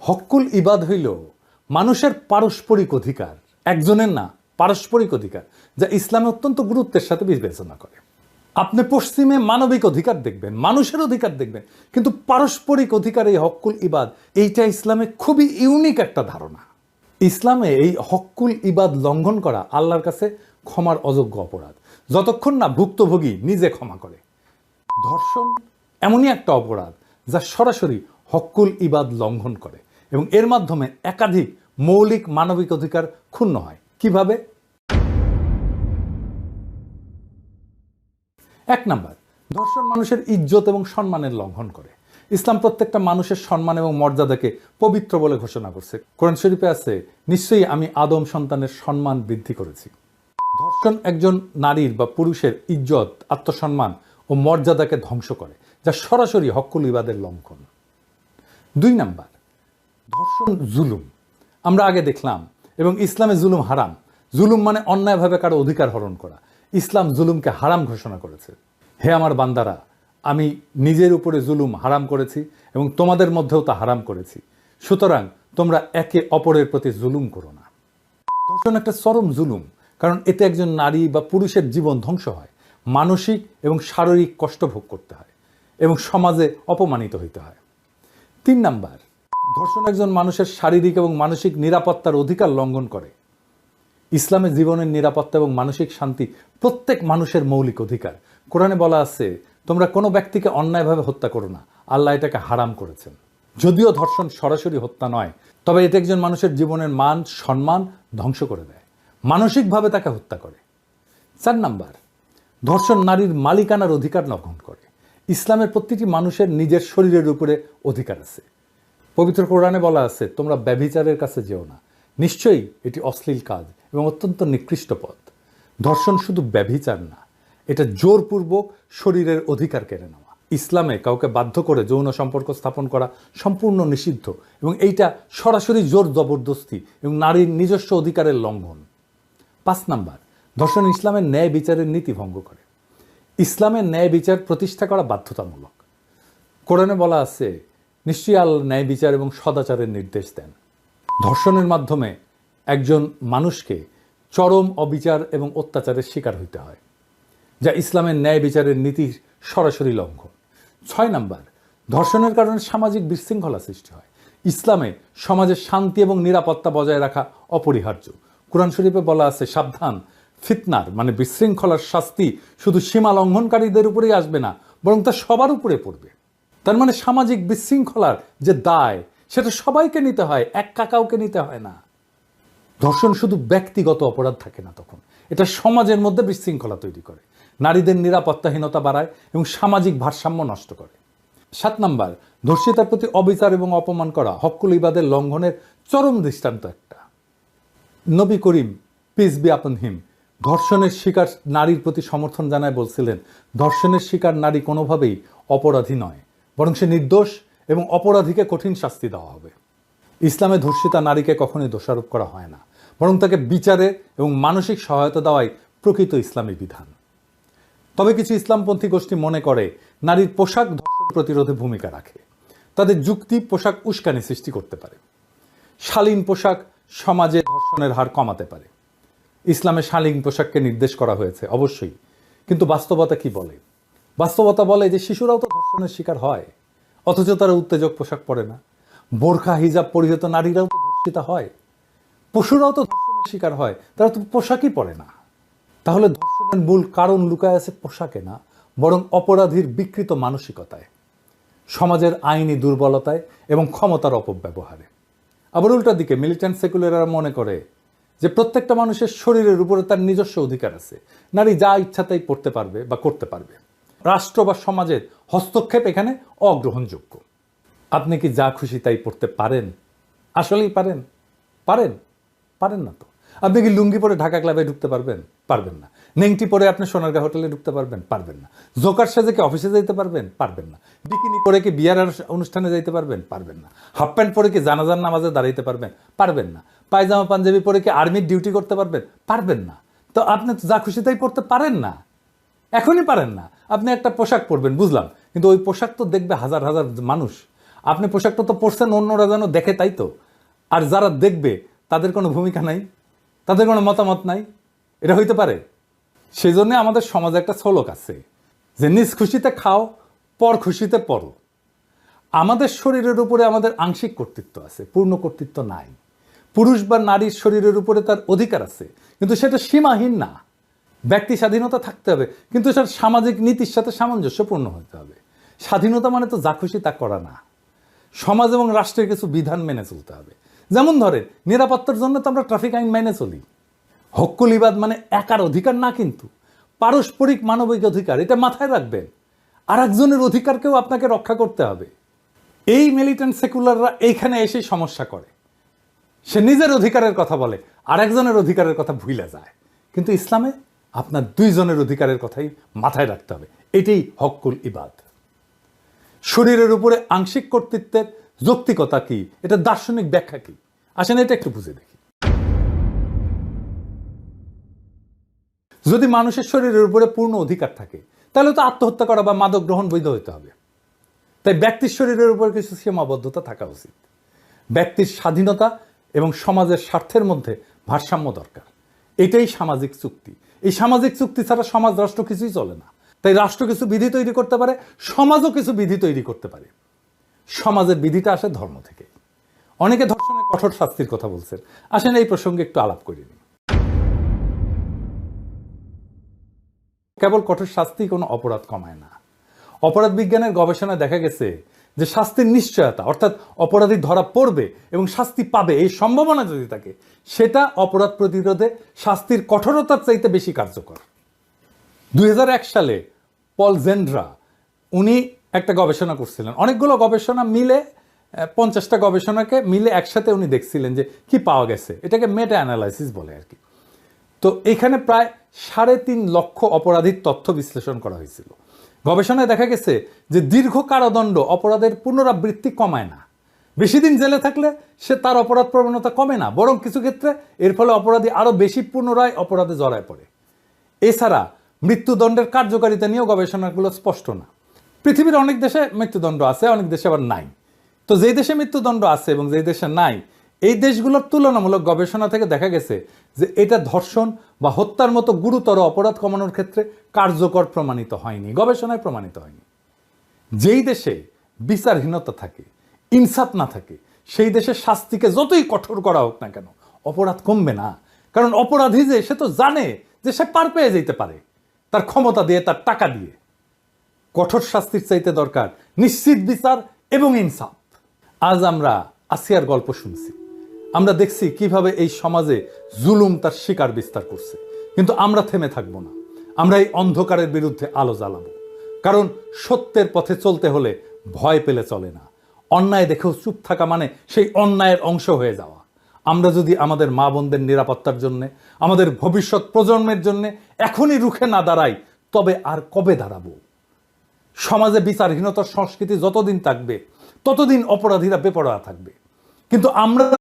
Hochul ইবাদ হইল মানুষের পারস্পরিক অধিকার, একজনের না, পারস্পরিক অধিকার, যা ইসলামে অত্যন্ত গুরুত্বের সাথে বিবেচনা করে। আপনি পশ্চিমে মানবিক অধিকার দেখবেন, মানুষের অধিকার দেখবেন, কিন্তু পারস্পরিক অধিকার এই হকুল ইবাদ, এইটা ইসলামে খুবই ইউনিক একটা ধারণা। ইসলামে এই হকুল ইবাদ লঙ্ঘন করা আল্লাহর কাছে ক্ষমার অযোগ্য অপরাধ। যতক্ষণ না ভুক্তভোগী নিজে ক্ষমা করে। ধর্ষণ এমনই একটা অপরাধ যা সরাসরি হকুল ইবাদ লঙ্ঘন করে। এবং এর মাধ্যমে একাধিক মৌলিক মানবিক অধিকার ক্ষুণ্ণ হয়। কীভাবে? এক নাম্বার ধর্ষণ মানুষের ইজ্জত এবং সম্মানের লঙ্ঘন করে। ইসলাম প্রত্যেকটা মানুষের সম্মান এবং মর্যাদাকে পবিত্র বলে ঘোষণা করছে। কোরআন শরীফে আছে, নিশ্চয়ই আমি আদম সন্তানের সম্মান বৃদ্ধি করেছি। ধর্ষণ একজন নারীর বা পুরুষের ইজ্জত, আত্মসম্মান ও মর্যাদাকে ধ্বংস করে, যা সরাসরি হকুল ইবাদের লঙ্ঘন। দুই নাম্বার ধর্ষণ, জুলুম। আমরা আগে দেখলাম, এবং ইসলামে জুলুম হারাম। জুলুম মানে অন্যায়ভাবে কারও অধিকার হরণ করা। ইসলাম জুলুমকে হারাম ঘোষণা করেছে। হে আমার বান্দারা, আমি নিজের উপরে জুলুম হারাম করেছি, এবং তোমাদের মধ্যেও তা হারাম করেছি। সুতরাং তোমরা একে অপরের প্রতি জুলুম করো না। ধর্ষণ একটা চরম জুলুম, কারণ এতে একজন নারী বা পুরুষের জীবন ধ্বংস হয়। মানসিক এবং শারীরিক কষ্ট ভোগ করতে হয়, এবং সমাজে অপমানিত হইতে হয়। তিন নাম্বার ধর্ষণ একজন মানুষের শারীরিক এবং মানসিক নিরাপত্তার অধিকার লঙ্ঘন করে। ইসলামে জীবনের নিরাপত্তা এবং মানসিক শান্তি প্রত্যেক মানুষের মৌলিক অধিকার। কোরআনে বলা আছে, তোমরা কোনো ব্যক্তিকে অন্যায়ভাবে হত্যা করো না। আল্লাহ এটাকে হারাম করেছেন। যদিও ধর্ষণ সরাসরি হত্যা নয়, তবে এটা একজন মানুষের জীবনের মান, সম্মান ধ্বংস করে দেয়। মানসিকভাবে তাকে হত্যা করে। চার নাম্বার, ধর্ষণ নারীর মালিকানার অধিকার লঙ্ঘন করে। ইসলামের প্রতিটি মানুষের নিজের শরীরের উপরে অধিকার আছে। পবিত্র কোরআনে বলা আছে, তোমরা ব্যভিচারের কাছে যেও না। নিশ্চয়ই এটি অশ্লীল কাজ এবং অত্যন্ত নিকৃষ্ট পথ। ধর্ষণ শুধু ব্যভিচার না, এটা জোরপূর্বক শরীরের অধিকার কেড়ে নেওয়া। ইসলামে কাউকে বাধ্য করে যৌন সম্পর্ক স্থাপন করা সম্পূর্ণ নিষিদ্ধ এবং এইটা সরাসরি জোর জবরদস্তি এবং নারীর নিজস্ব অধিকারের লঙ্ঘন। পাঁচ নাম্বার, ধর্ষণ ইসলামের ন্যায় বিচারের নীতি ভঙ্গ করে। ইসলামের ন্যায় বিচার প্রতিষ্ঠা করা বাধ্যতামূলক। কোরআনে বলা আছে নিশ্চয়ই আল্লাহ ন্যায় বিচার এবং সদাচারের নির্দেশ দেন। ধর্ষণের মাধ্যমে একজন মানুষকে চরম অবিচার এবং অত্যাচারের শিকার হইতে হয়, যা ইসলামের ন্যায় বিচারের নীতির সরাসরি লঙ্ঘন। ছয় নাম্বার, ধর্ষণের কারণে সামাজিক বিশৃঙ্খলা সৃষ্টি হয়। ইসলামে সমাজের শান্তি এবং নিরাপত্তা বজায় রাখা অপরিহার্য। কোরআন শরীফে বলা আছে, সাবধান, ফিতনার মানে বিশৃঙ্খলার শাস্তি শুধু সীমা লঙ্ঘনকারীদের উপরেই আসবে না, বরং তা সবার উপরে পড়বে। তার মানে সামাজিক বিশৃঙ্খলার যে দায়, সেটা সবাইকে নিতে হয়, এক কাকাউকে নিতে হয় না। ধর্ষণ শুধু ব্যক্তিগত অপরাধ থাকে না তখন। এটা সমাজের মধ্যে বিশৃঙ্খলা তৈরি করে। নারীদের নিরাপত্তাহীনতা বাড়ায় এবং সামাজিক ভারসাম্য নষ্ট করে। সাত নাম্বার, ধর্ষিতার প্রতি অবিচার এবং অপমান করা, হকুল ইবাদের লঙ্ঘনের চরম দৃষ্টান্ত একটা। নবী করিম পিস বি আপন হিম ধর্ষণের শিকার নারীর প্রতি সমর্থন জানায় বলছিলেন, ধর্ষণের শিকার নারী কোনোভাবেই অপরাধী নয়। বরং সে নির্দোষ এবং অপরাধীকে কঠিন শাস্তি দেওয়া হবে। ইসলামে ধর্ষিতা নারীকে কখনোই দোষারোপ করা হয় না, বরং তাকে বিচারে এবং মানসিক সহায়তা দেওয়াই প্রকৃত ইসলামী বিধান। তবে কিছু ইসলামপন্থী গোষ্ঠী মনে করে, নারীর পোশাক ধর্ষণ প্রতিরোধে ভূমিকা রাখে। তাদের যুক্তি পোশাক উস্কানি সৃষ্টি করতে পারে। শালীন পোশাক সমাজে ধর্ষণের হার কমাতে পারে। ইসলামে শালীন পোশাককে নির্দেশ করা হয়েছে অবশ্যই, কিন্তু বাস্তবতা কি বলে? বাস্তবতা বলে যে শিশুরাও তো ধর্ষণের শিকার হয়, অথচ তারা উত্তেজক পোশাক পরে না। বোরখা, হিজাব পরিহিত নারীরাও তো ধর্ষিতা হয়, পশুরাও তো ধর্ষণের শিকার হয়, তারা তো পোশাকই পরে না। তাহলে ধর্ষণের মূল কারণ লুকায় আছে পোশাকে না, বরং অপরাধীর বিকৃত মানসিকতায়, সমাজের আইনি দুর্বলতায় এবং ক্ষমতার অপব্যবহারে। আবার উল্টা দিকে মিলিটেন্ট সেকুলাররা মনে করে যে প্রত্যেকটা মানুষের শরীরের উপরে তার নিজস্ব অধিকার আছে। নারী যা ইচ্ছা তাই পড়তে পারবে বা করতে পারবে। রাষ্ট্র বা সমাজের হস্তক্ষেপ এখানে অগ্রহণযোগ্য। আপনি কি যা খুশি তাই পড়তে পারেন? আসলেই পারেন। পারেন। পারেন না তো। আপনি কি লুঙ্গি পরে ঢাকা ক্লাবে ঢুকতে পারবেন? পারবেন না। নেংটি পরে আপনি সোনারগাঁ হোটেলে ঢুকতে পারবেন? পারবেন না। জোকার সাজে কি অফিসে যেতে পারবেন? পারবেন না। বিকিনি পরে কি বিয়ার অনুষ্ঠানে যাইতে পারবেন? পারবেন না। হাফ প্যান্ট পরে কি জানাজার নামাজে দাঁড়াইতে পারবেন? পারবেন না। পায়জামা, পাঞ্জাবি পরে কি আর্মির ডিউটি করতে পারবেন? পারবেন না। তো আপনি যা খুশি তাই পড়তে পারেন না। এখনই পারেন না। আপনি একটা পোশাক পরবেন, বুঝলাম। কিন্তু ওই পোশাক তো দেখবে হাজার হাজার মানুষ। আপনি পোশাকটা তো পরছেন, অন্যরা যেন দেখে, তাই তো? আর যারা দেখবে, তাদের কোনো ভূমিকা নাই? তাদের কোনো মতামত নাই? এটা হইতে পারে? সেই জন্য আমাদের সমাজে একটা শ্লোক আছে যে, নিজ খুশিতে খাও, পর খুশিতে পড়ো আমাদের শরীরের উপরে আমাদের আংশিক কর্তৃত্ব আছে, পূর্ণ কর্তৃত্ব নাই। পুরুষ বা নারীর শরীরের উপরে তার অধিকার আছে, কিন্তু সেটা সীমাহীন না। ব্যক্তি স্বাধীনতা থাকতে হবে, কিন্তু সেটা সামাজিক নীতির সাথে সামঞ্জস্যপূর্ণ হতে হবে। স্বাধীনতা মানে তো যা খুশি তা করা না। সমাজ এবং রাষ্ট্রের কিছু বিধান মেনে চলতে হবে। যেমন ধরেন, নিরাপত্তার জন্য তো আমরা ট্রাফিক আইন মেনে চলি। হক্কুলিবাদ মানে একার অধিকার না কিন্তু, পারস্পরিক মানবিক অধিকার, এটা মাথায় রাখবেন। আর একজনের অধিকারকেও আপনাকে রক্ষা করতে হবে। এই মিলিটেন্ট সেকুলাররা এইখানে এসে সমস্যা করে। সে নিজের অধিকারের কথা বলে আর একজনের অধিকারের কথা ভুলে যায়। কিন্তু ইসলামে আপনার দুইজনের অধিকারের কথাই মাথায় রাখতে হবে। এটাই হক্কুল ইবাদ। শরীরের উপরে আংশিক কর্তৃত্বের যৌক্তিকতা কি? এটা দার্শনিক ব্যাখ্যা কি? আসেন এটা একটু বুঝে দেখি। যদি মানুষের শরীরের উপরে পূর্ণ অধিকার থাকে, তাহলে তো আত্মহত্যা করা বা মাদক গ্রহণ বৈধ হতে হবে। তাই ব্যক্তির শরীরের উপর কিছু সীমাবদ্ধতা থাকা উচিত। ব্যক্তির স্বাধীনতা এবং সমাজের স্বার্থের মধ্যে ভারসাম্য দরকার। এটাই সামাজিক চুক্তি। এই সামাজিক চুক্তি ছাড়া সমাজ, রাষ্ট্র কিছুই চলে না। তাই রাষ্ট্র কিছু বিধি তৈরি করতে পারে, সমাজও কিছু বিধি তৈরি করতে পারে। সমাজের বিধিটা আসে ধর্ম থেকে। অনেকে ধর্ষণের কঠোর শাস্তির কথা বলছেন। আসেন এই প্রসঙ্গে একটু আলাপ করে নিই কেবল কঠোর শাস্তি কোনো অপরাধ কমায় না। অপরাধ বিজ্ঞানের গবেষণায় দেখা গেছে যে শাস্তির নিশ্চয়তা, অর্থাৎ অপরাধী ধরা পড়বে এবং শাস্তি পাবে, এই সম্ভাবনা যদি থাকে, সেটা অপরাধ প্রতিরোধে শাস্তির কঠোরতার চাইতে বেশি কার্যকর। দুই হাজার এক সালে পল জেন্ড্রা, উনি একটা গবেষণা করছিলেন। অনেকগুলো গবেষণা মিলে পঞ্চাশটা গবেষণাকে মিলে একসাথে উনি দেখছিলেন যে কি পাওয়া গেছে। এটাকে মেটা অ্যানালাইসিস বলে আর কি। তো এখানে প্রায় সাড়ে তিন লক্ষ অপরাধীর তথ্য বিশ্লেষণ করা হয়েছিল। গবেষণায় দেখা গেছে যে দীর্ঘ কারাদণ্ড অপরাধের পুনরাবৃত্তি কমায় না। বেশি দিন জেলে থাকলে সে তার অপরাধ প্রবণতা কমে না, বরং কিছু ক্ষেত্রে এর ফলে অপরাধী আরও বেশি পুনরায় অপরাধে জড়ায় পড়ে। এছাড়া মৃত্যুদণ্ডের কার্যকারিতা নিয়েও গবেষণাগুলো স্পষ্ট না। পৃথিবীর অনেক দেশে মৃত্যুদণ্ড আছে, অনেক দেশে আবার নাই। তো যেই দেশে মৃত্যুদণ্ড আছে এবং যেই দেশে নাই এই দেশগুলোর তুলনামূলক গবেষণা থেকে দেখা গেছে যে এটা ধর্ষণ বা হত্যার মতো গুরুতর অপরাধ কমানোর ক্ষেত্রে কার্যকর প্রমাণিত হয়নি, গবেষণায় প্রমাণিত হয়নি। যেই দেশে বিচারহীনতা থাকে, ইনসাফ না থাকে, সেই দেশের শাস্তিকে যতই কঠোর করা হোক না কেন, অপরাধ কমবে না। কারণ অপরাধী যে, সে তো জানে যে সে পার পেয়ে যেতে পারে, তার ক্ষমতা দিয়ে, তার টাকা দিয়ে। কঠোর শাস্তির চাইতে দরকার নিশ্চিত বিচার এবং ইনসাফ। আজ আমরা আসিয়ার গল্প শুনছি। আমরা দেখছি কীভাবে এই সমাজে জুলুম তার শিকার বিস্তার করছে। কিন্তু আমরা থেমে থাকব না। আমরা এই অন্ধকারের বিরুদ্ধে আলো জ্বালাবো। কারণ সত্যের পথে চলতে হলে ভয় পেলে চলে না। অন্যায় দেখেও চুপ থাকা মানে সেই অন্যায়ের অংশ হয়ে যাওয়া। আমরা যদি আমাদের মা বোনদের নিরাপত্তার জন্য, আমাদের ভবিষ্যৎ প্রজন্মের জন্য এখনই রুখে না দাঁড়াই, তবে আর কবে দাঁড়াবো? সমাজে বিচারহীনতার সংস্কৃতি যতদিন থাকবে, ততদিন অপরাধীরা বেপরোয়া থাকবে। কিন্তু আমরা